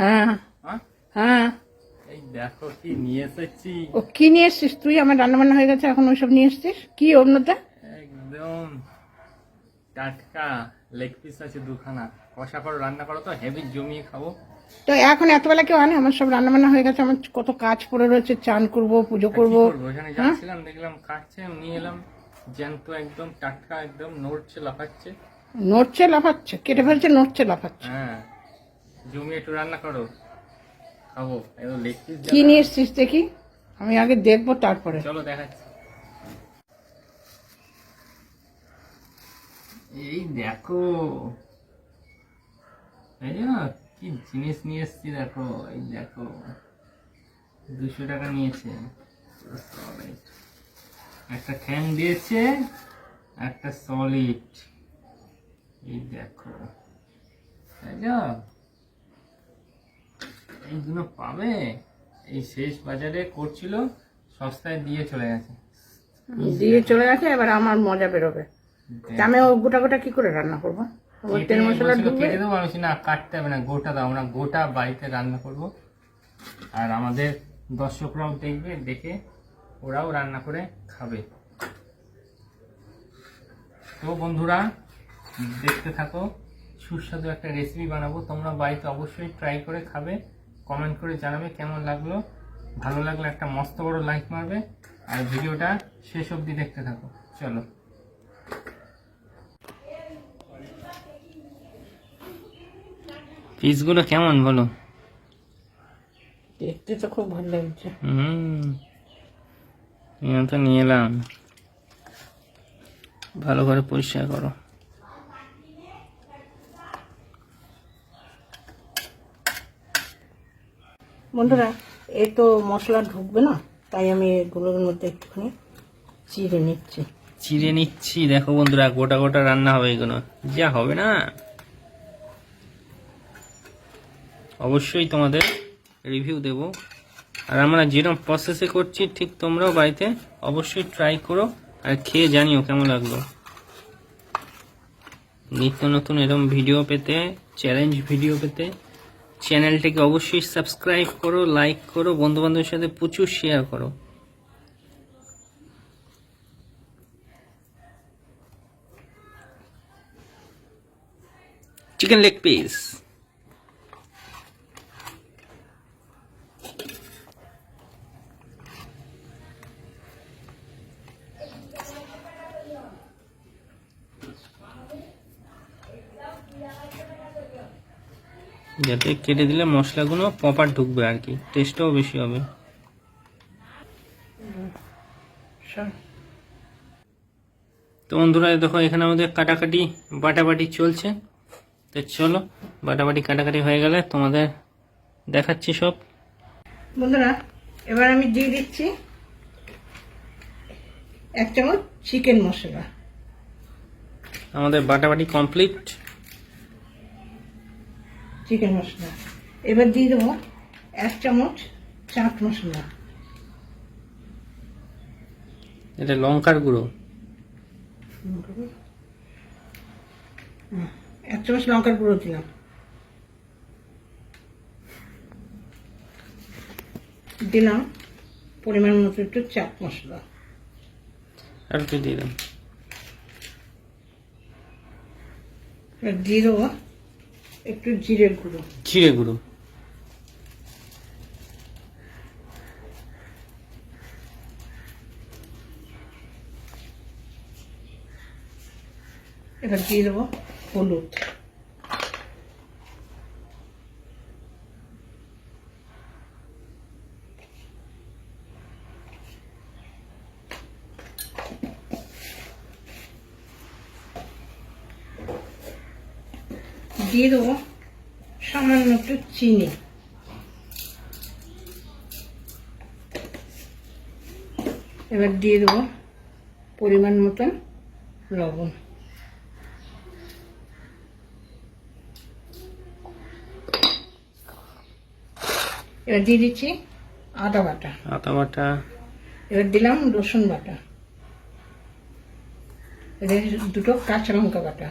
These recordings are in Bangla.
হ্যাঁ। হ্যাঁ? হ্যাঁ। এই দেখো কি নিয়ে এসেছি। ও কি নিয়ে এসছিস তুই? আমার রান্না বান্না হয়ে গেছে এখন ওইসব নিয়ে এসছিস? কি অন্যটা? একদম। টাটকা লেগ পিস আছে দুখানা। কষা করো রান্না করো তো হেভি জমিয়ে খাব। তো এখন এতবেলা কেউ আনে? আমার সব রান্না বান্না হয়ে গেছে আমার কত কাজ পড়ে রয়েছে চান করব পুজো করব। যাচ্ছিলাম দেখলাম কাটছে নিয়ে এলাম। জ্যান্ত একদম টাটকা একদম নড়ছে লাফাচ্ছে। নড়ছে লাফাচ্ছে কেটে ফেলছে নড়ছে লাফাচ্ছে। হ্যাঁ। জমিয়ে একটু রান্না করো। খাব। একদম লেগ পিস কি নিয়ে এসছিস দেখি? আমি আগে দেখব তারপরে। চলো দেখাচ্ছি। এই দেখো। এই যে কি জিনিস নিয়ে এসছি দেখো। এই দেখো। দুশো টাকা নিয়েছে। একটা ঠ্যাং দিয়েছে একটা সলিড এই দেখো। তাই যা এইগুলো পাবে? এই শেষ বাজারে করছিল সস্তায় দিয়ে চলে গেছে। দিয়ে চলে গেছে এবার আমার মজা বেরোবে। আমি ও গোটা গোটা কি করে রান্না করব? তেল মশলা বলছিল দেবো আমি না কাটতে হবে না গোটা দাও। আমরা গোটা বাড়িতে রান্না করব। আর আমাদের দর্শকরাও দেখবে দেখে ওরাও রান্না করে খাবে। তো বন্ধুরা দেখতে থাকো সুস্বাদু একটা রেসিপি বানাবো। তোমরা বাড়িতে অবশ্যই ট্রাই করে খাবে। কমেন্ট করে জানাবে কেমন লাগল। ভালো লাগলে একটা মস্ত বড় লাইক মারবে। আর ভিডিওটা শেষ অবধি দেখতে থাকো। চলো। পিসগুলো কেমন বলো? দেখতে তো খুব ভালো লাগছে। হুম। নিয়ে তো নিয়ে এলাম। ভালো করে পরিষ্কার করো। বন্ধুরা এই তো মশলা ঢুকবে না, তাই আমি এগুলোর মধ্যে একটুখানি চিড়ে নিচ্ছি। চিড়ে নিচ্ছি, দেখো বন্ধুরা, গোটা গোটা রান্না হবে এগুলো। যা হবে না? অবশ্যই তোমাদের রিভিউ দেব। আর আমরা যেরকম প্রসেসে করছি, ঠিক তোমরাও বাড়িতে অবশ্যই ট্রাই করো আর খেয়ে জানিও কেমন লাগল। নিত্য নতুন এরকম ভিডিও পেতে চ্যালেঞ্জ ভিডিও পেতে চ্যানেলটিকে অবশ্যই সাবস্ক্রাইব করো লাইক করো বন্ধুবান্ধবের সাথে প্রচুর শেয়ার করো। চিকেন লেগ পিস যাতে কেটে দিলে মশলাগুলো প্রপার ঢুকবে আর কি। টেস্টটাও বেশি হবে। তো বন্ধুরা দেখো এখানে আমাদের কাটাকাটি বাটাবাটি চলছে। তো চলো বাটাবাটি কাটাকাটি হয়ে গেলে তোমাদের দেখাচ্ছি সব। বন্ধুরা এবার আমি দিয়ে দিচ্ছি এক চামচ চিকেন মশলা। আমাদের বাটাবাটি কমপ্লিট চিকেন মশলা। এবার দিয়ে দেবো এক চামচ চাট মশলা। এটা লঙ্কার গুঁড়ো। এক চামচ লঙ্কার গুঁড়ো দিলাম। দিলাম পরিমাণ মতো একটু চাট মশলা। আর একটু এবার দিয়ে দেবো একটু জিরে গুঁড়ো। জিরে গুঁড়ো। এবার দিয়ে দেবো হলুদ। দিয়ে দেবো সামান্য একটু চিনি। এবার দিয়ে দেবো পরিমাণ মতন লবণ। এবার দিয়ে দিচ্ছি আদা বাটা। আদা বাটা। এবার দিলাম রসুন বাটা। এবার দুটো কাঁচা লঙ্কা বাটা।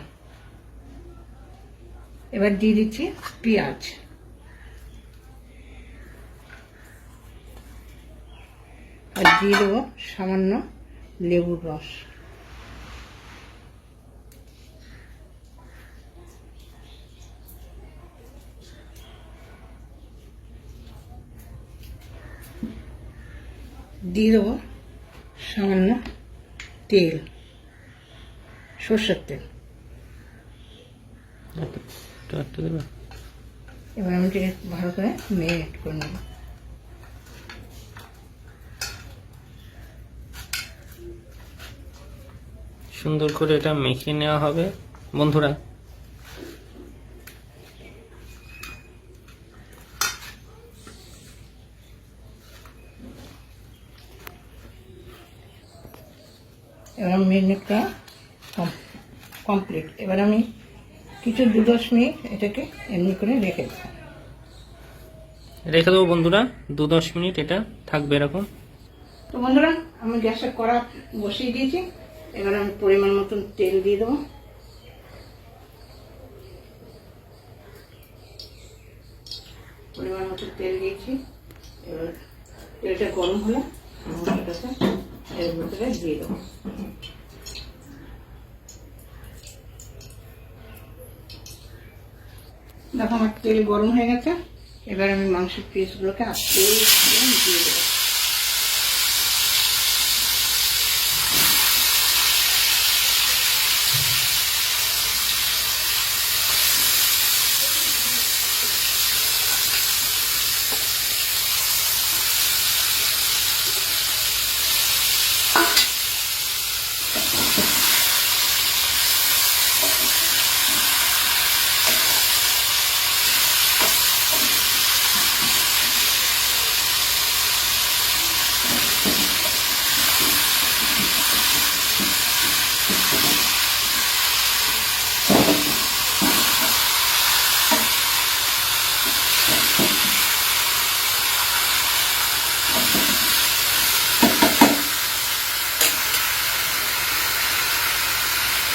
এবার দিয়ে দিচ্ছি পেঁয়াজ। আর দিয়ে দেবো সামান্য লেবুর রস। দিয়ে দেবো সামান্য তেল, সর্ষের তেল। আচ্ছা। একটু দেবে? এবার আমি ভালো করে মেরিনেট করে নেব। সুন্দর করে এটা মেখে নেওয়া হবে। বন্ধুরা এবার আমি মেরিনেটটা কমপ্লিট এবার আমি কিছু দু দশ মিনিট এটাকে এমনি করে রেখে দেবো রেখে দেবো বন্ধুরা দু দশ মিনিট এটা থাকবে এরকম। তো বন্ধুরা আমি গ্যাসে কড়া বসিয়ে দিয়েছি এবার আমি পরিমাণ মতন তেল দিয়ে দেবো। পরিমাণ মতো তেল দিয়েছি এবার তেলটা গরম হলে এর ভিতরে দিয়ে দেবো। দেখো আমার তেল গরম হয়ে গেছে। এবার আমি মাংসের পিসগুলোকে আস্তে দিয়ে দেবো।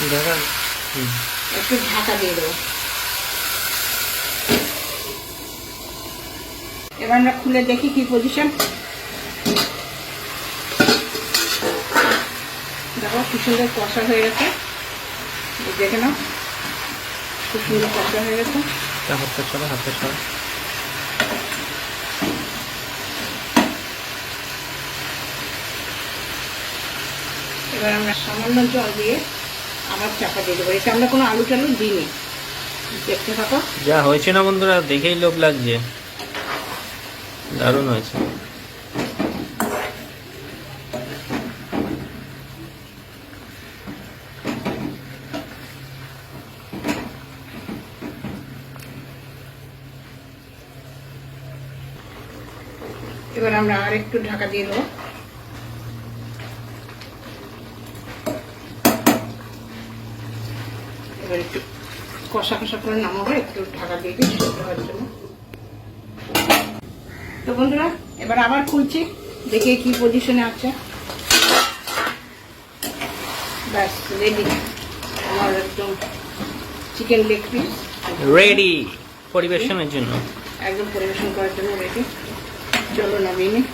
দেখা একটু ঢাকা দিয়ে দেবো এবার আমরা খুলে দেখি কি পজিশন দেখো কি সুন্দর কষা হয়ে গেছে দেখে নাও খুব সুন্দর কষা হয়ে গেছে হাতটা ছড়া হাতটা ছড়া এবার আমরা সামান্য জল দিয়ে আবার চাপা দিয়ে দেবো। এটা আমরা কোনো আলু টালু দিইনি। দেখতে থাকো। যা হয়েছে না বন্ধুরা দেখেই লোভ লাগছে। দারুণ হয়েছে। এবার আমরা আর একটু ঢাকা দিয়ে দেবো। এবার একটু কষা কষা করে নামাবো একটু ঢাকা দিয়ে দিই সেদ্ধ হওয়ার জন্য। তো বন্ধুরা এবার আবার খুলছি দেখি কি পজিশনে আছে। ব্যাস রেডি আমার একদম চিকেন লেগ পিস রেডি পরিবেশনের জন্য। একদম পরিবেশন করার জন্য রেডি চলো নামিয়ে নিই।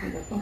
看得到。